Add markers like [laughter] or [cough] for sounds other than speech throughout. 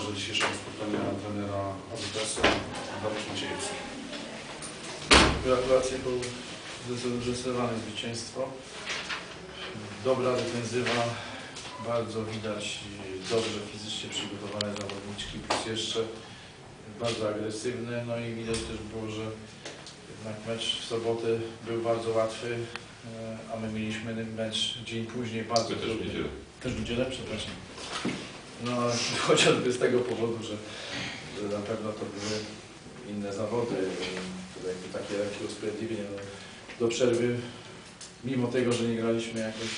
komentarze dzisiejszego spotkania trenera AWS-u Dariusz Maciejewski. Gratulacje po zdecydowane zwycięstwo. Dobra defensywa, bardzo widać dobrze fizycznie przygotowane zawodniczki, plus jeszcze bardzo agresywne, no i widać też było, że jednak mecz w sobotę był bardzo łatwy, e, a my mieliśmy mecz dzień później bardzo My też w trudny. niedzielę. Też w niedzielę, przepraszam. No [laughs] chociażby z tego powodu, że, na pewno to były inne zawody, to jakby takie jakieś usprawiedliwienie. No, do przerwy, mimo tego, że nie graliśmy jakoś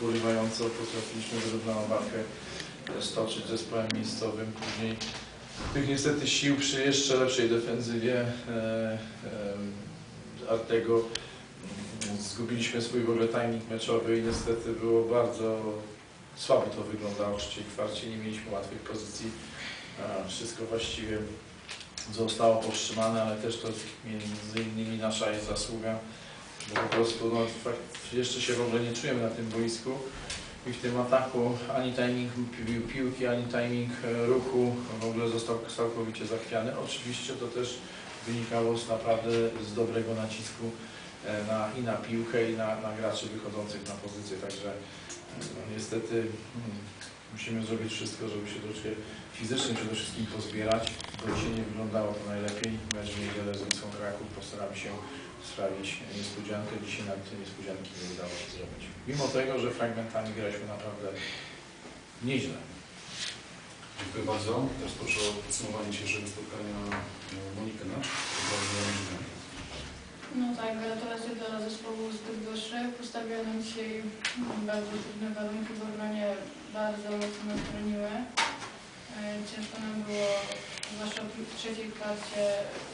porywająco, potrafiliśmy wyrównaną walkę stoczyć z zespołem miejscowym. Później tych niestety sił przy jeszcze lepszej defensywie e, e, Artego mm, zgubiliśmy swój w ogóle timing meczowy i niestety było bardzo słabo to wyglądało w trzeciej kwarcie, nie mieliśmy łatwych pozycji. Wszystko właściwie zostało powstrzymane, ale też to między innymi nasza jest zasługa, bo po prostu no, jeszcze się w ogóle nie czujemy na tym boisku i w tym ataku ani timing pi- piłki, ani timing e, ruchu w ogóle został całkowicie zachwiany. Oczywiście to też wynikało z naprawdę z dobrego nacisku e, na, i na piłkę, i na, na graczy wychodzących na pozycję, także no, niestety hmm, musimy zrobić wszystko, żeby się troszkę fizycznie przede wszystkim pozbierać, bo dzisiaj nie wyglądało to najlepiej. Mecz w niedzielę z Wisłą Kraków postaramy się sprawić niespodziankę. Dzisiaj nawet tej niespodzianki nie udało się zrobić. Mimo tego, że fragmentami graliśmy naprawdę nieźle. Dziękuję bardzo. Teraz proszę o podsumowanie dzisiejszego spotkania e, Monikę Nacz. No tak, gratulacje dla zespołu z Bydgoszczy. Postawiono dzisiaj bardzo trudne warunki w obronie, bardzo mocno broniły. E, Ciężko nam było, zwłaszcza w trzeciej kwarcie,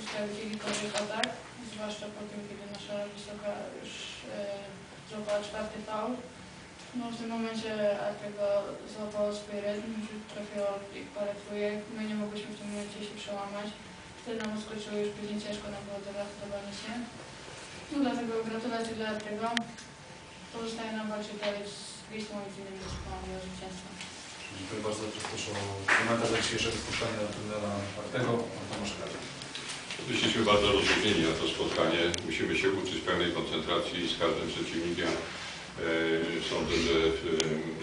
ustawić jakikolwiek atak, zwłaszcza po tym, kiedy nasza wysoka już e, złapała czwarty faul. No w tym momencie Artego złapało swój rytm, już trafiło ich parę trójek. My nie mogliśmy w tym momencie się przełamać. Wtedy nam uskoczyło już później ciężko nam było doadaptowanie się. No dlatego gratulacje dla Artego. Pozostaje nam walczyć dalej z Wisłą i z innymi zespołami o zwycięstwo. Dziękuję bardzo. Teraz proszę o komentarz dzisiejszego spotkania trenera Artego, pan Tomasz. Jesteśmy bardzo rozluźnieni na to spotkanie. Musimy się uczyć pełnej koncentracji z każdym przeciwnikiem. E, Sądzę, że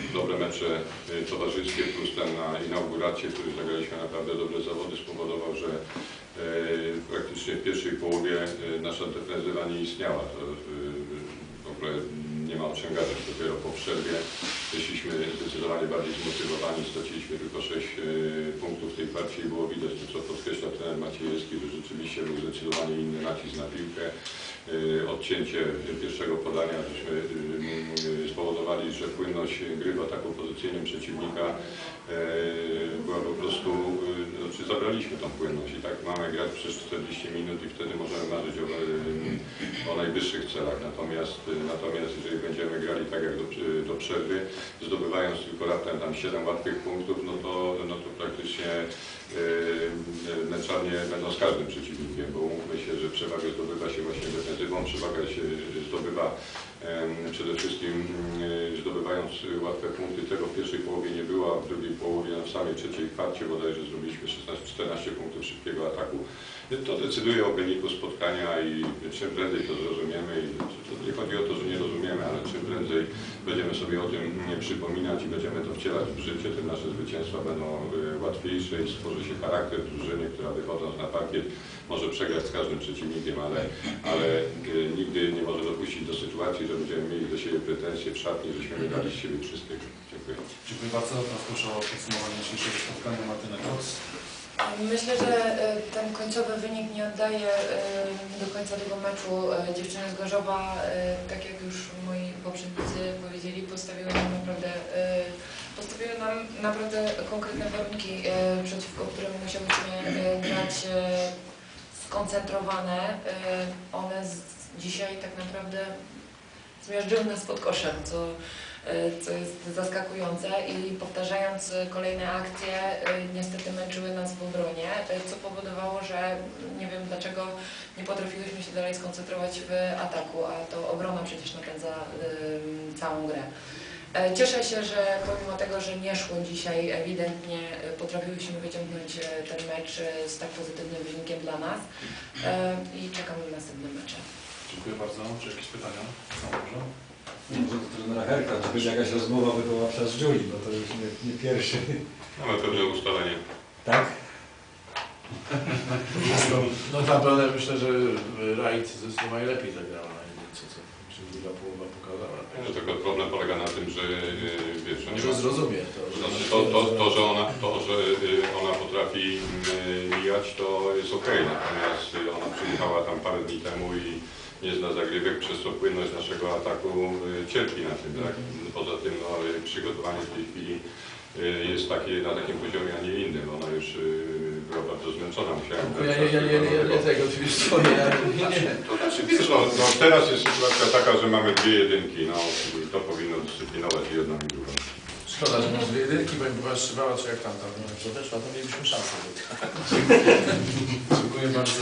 e, dobre mecze e, towarzyskie plus ten na inauguracie, który zagraliśmy naprawdę dobre zawody spowodował, że e, w pierwszej połowie e, nasza defensywa nie istniała. To, e, w ogóle nie ma o czym gadać. Dopiero po przerwie wyszliśmy zdecydowanie bardziej zmotywowani, straciliśmy tylko 6 punktów w tej partii i było widać to, co podkreśla trener Maciejewski, że rzeczywiście był zdecydowanie inny nacisk na piłkę. E, Odcięcie pierwszego podania, żeśmy e, e, spowodowali, że płynność gry w ataku pozycyjnym przeciwnika e, była po prostu, e, znaczy zabraliśmy tą płynność i tak mamy grać przez 40 minut i wtedy możemy marzyć o, e, o najwyższych celach. Natomiast, e, natomiast jeżeli będziemy grali tak jak do, do przerwy, zdobywając tylko raptem tam 7 łatwych punktów, no to, no to praktycznie męczarnie będą z każdym przeciwnikiem, bo umówmy się, że przewagę zdobywa się właśnie defensywą, przewaga się zdobywa em, przede wszystkim zdobywając łatwe punkty. Tego w pierwszej połowie nie było, a w drugiej połowie, no w samej trzeciej kwarcie bodajże zrobiliśmy 16-14 punktów szybkiego ataku. To decyduje o wyniku spotkania i czym prędzej to zrozumiemy i to nie chodzi o to, że nie rozumiemy, ale czym prędzej będziemy sobie o tym mm, przypominać i będziemy to wcielać w życie, tym nasze zwycięstwa będą y, łatwiejsze i stworzy się charakter drużyny, która wychodząc na parkiet może przegrać z każdym przeciwnikiem, ale, ale y, nigdy nie może dopuścić do sytuacji, że będziemy mieli do siebie pretensje w szatni, żeśmy nie dali z siebie wszystkiego. Dziękuję. Dziękuję bardzo. Teraz proszę o podsumowanie dzisiejszego spotkania Martyna Koc. Myślę, że e, ten końcowy wynik nie oddaje e, do końca tego meczu. E, Dziewczyny z Gorzowa, tak jak już moi poprzednicy powiedzieli, postawiły nam naprawdę, postawiły nam naprawdę konkretne warunki, przeciwko którym musiałyśmy grać skoncentrowane. One z, dzisiaj tak naprawdę zmiażdżyły nas pod koszem, co co jest zaskakujące i powtarzając e, kolejne akcje e, niestety męczyły nas w obronie, e, co powodowało, że nie wiem dlaczego nie potrafiłyśmy się dalej skoncentrować w ataku, a to obrona przecież napędza e, całą grę. E, Cieszę się, że pomimo tego, że nie szło dzisiaj, ewidentnie e, potrafiłyśmy wyciągnąć e, ten mecz e, z tak pozytywnym wynikiem dla nas E, i czekam na następne mecze. Dziękuję bardzo. Czy jakieś pytania? Może? Może do trenera Herka, czy będzie jakaś rozmowa wywoławcza z Julii, bo to już nie, nie pierwszy. Mamy pewne ustalenie. Tak? Notabene myślę, że Wright zresztą najlepiej zagrała na co co druga połowa pokazała. No, tylko problem polega na tym, że yy, wiesz, że nie Może ma... zrozumie to. że- Znaczy to, to, to, że ona, to, że y, ona potrafi y, mijać, to jest okej. Natomiast y, ona przyjechała tam parę dni temu i nie zna zagrywek, przez co płynność naszego ataku y, cierpi na tym. Tak? Poza tym no, przygotowanie w tej chwili y, jest takie, na takim poziomie, a nie innym. Ona już y, była bardzo zmęczona. Musiałem Ja nie, ja nie, ja nie, ja nie tego oczywiście nie. to znaczy, wiesz, no, no, teraz jest sytuacja taka, że mamy dwie jedynki. No, i to powinno dyscyplinować jedną i drugą. Szkoda, że masz dwie jedynki, bo jakby była strzywała, czy jak tam tam no, to weszła, to mielibyśmy szansę. [laughs] Dziękuję bardzo.